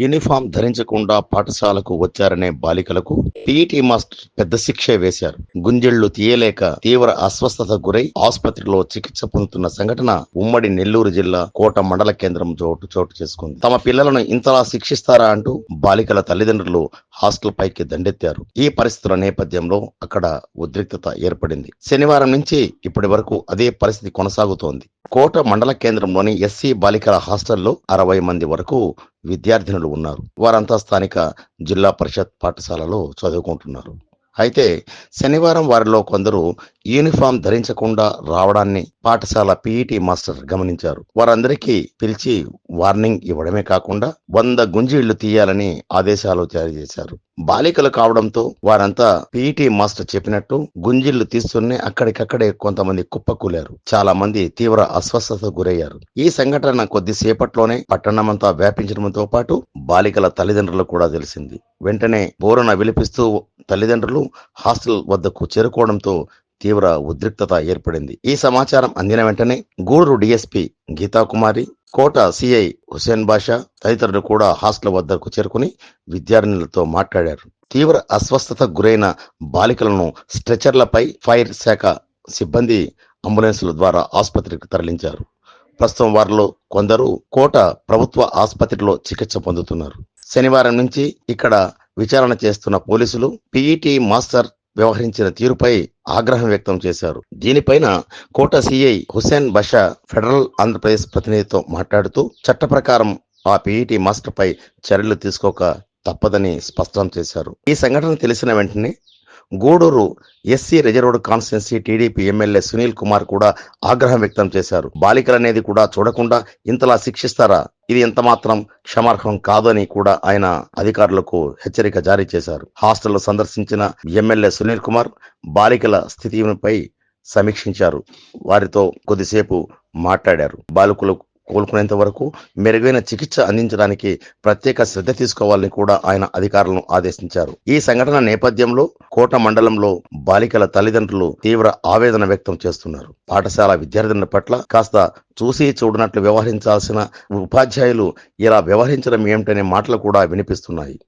Uniform ధరించకుండా పాఠశాలకు వచ్చారనే బాలికలకు PET master పెద్ద శిక్ష వేశారు. గుంజెళ్ళు తీయలేక తీవ్ర అస్వస్థత గురై ఆసుపత్రిలో చికిత్స పొందుతున్న సంఘటన ఉమ్మడి నెల్లూరు జిల్లా కోట మండల కేంద్రం చోటు చోటు చేసుకుంది. తమ పిల్లలను ఇంతలా శిక్షిస్తారా అంటూ బాలికల తల్లిదండ్రులు హాస్టల్ పైకి దండెత్తారు. ఈ పరిస్థితుల నేపథ్యంలో అక్కడ ఉద్రిక్తత ఏర్పడింది. శనివారం నుంచి ఇప్పటి వరకు అదే పరిస్థితి కొనసాగుతోంది. కోట మండల కేంద్రంలోని ఎస్సీ బాలికల హాస్టల్లో అరవై మంది వరకు విద్యార్థినులు ఉన్నారు. వారంతా స్థానిక జిల్లా పరిషత్ పాఠశాలలో చదువుకుంటున్నారు. అయితే శనివారం వారిలో కొందరు యూనిఫామ్ ధరించకుండా రావడాన్ని పాఠశాల పీఈటీ మాస్టర్ గమనించారు. వారందరికీ పిలిచి వార్నింగ్ ఇవ్వడమే కాకుండా వంద గుంజీళ్ళు తీయాలని ఆదేశాలు జారీ చేశారు. బాలికలు కావడంతో వారంతా పీఈటీ మాస్టర్ చెప్పినట్టు గుంజిళ్ళు తీస్తూనే అక్కడికక్కడే కొంతమంది కుప్పకూలారు. చాలా మంది తీవ్ర అస్వస్థత గురయ్యారు. ఈ సంఘటన కొద్దిసేపట్లోనే పట్టణమంతా వ్యాపించడంతో పాటు బాలికల తల్లిదండ్రులు కూడా తెలిసింది. వెంటనే బోరున విలిపిస్తూ తల్లిదండ్రులు హాస్టల్ వద్దకు చేరుకోవడంతో తీవ్ర ఉద్రిక్తత ఏర్పడింది. ఈ సమాచారం అందిన వెంటనే గూడూరు డిఎస్పి గీతాకుమారి కోట సిఐ హుసేన్ బాషా తదితరులు కూడా హాస్టల్ వద్దకు చేరుకుని విద్యార్థినులతో మాట్లాడారు. తీవ్ర అస్వస్థతకు గురైన బాలికలను స్ట్రెచర్లపై ఫైర్ శాఖ సిబ్బంది అంబులెన్సుల ద్వారా ఆసుపత్రికి తరలించారు. ప్రస్తుతం వారిలో కొందరు కోట ప్రభుత్వ ఆసుపత్రిలో చికిత్స పొందుతున్నారు. శనివారం నుంచి ఇక్కడ విచారణ చేస్తున్న పోలీసులు పీఈటీ మాస్టర్ వ్యవహరించిన తీరుపై ఆగ్రహం వ్యక్తం చేశారు. దీనిపైన కోట సిఐ హుసేన్ బషా ఫెడరల్ ఆంధ్రప్రదేశ్ ప్రతినిధితో మాట్లాడుతూ చట్ట ప్రకారం ఆ పీఈటీ మాస్టర్ పై చర్యలు తీసుకోక తప్పదని స్పష్టం చేశారు. ఈ సంఘటన తెలిసిన వెంటనే Gudur SC reserved constituency TDP MLA Sunil Kumar కూడా ఆగ్రహం వ్యక్తం చేశారు. బాలికలనేది కూడా చూడకుండా ఇంతలా శిక్షిస్తారా? ఇది ఎంత మాత్రం క్షమార్హం కాదని కూడా ఆయన అధికారులకు హెచ్చరిక జారీ చేశారు. హాస్టల్ సందర్శించిన ఎమ్మెల్యే సునీల్ కుమార్ బాలికల స్థితిపై సమీక్షించారు. వారితో కొద్దిసేపు మాట్లాడారు. బాలికలు కోలుకునేంత వరకు మెరుగైన చికిత్స అందించడానికి ప్రత్యేక శ్రద్ధ తీసుకోవాలని కూడా ఆయన అధికారులను ఆదేశించారు. ఈ సంఘటన నేపథ్యంలో కోట మండలంలో బాలికల తల్లిదండ్రులు తీవ్ర ఆవేదన వ్యక్తం చేస్తున్నారు. పాఠశాల విద్యార్థుల పట్ల కాస్త చూసి చూడనట్లు వ్యవహరించాల్సిన ఉపాధ్యాయులు ఇలా వ్యవహరించడం ఏమిటనే మాటలు కూడా వినిపిస్తున్నాయి.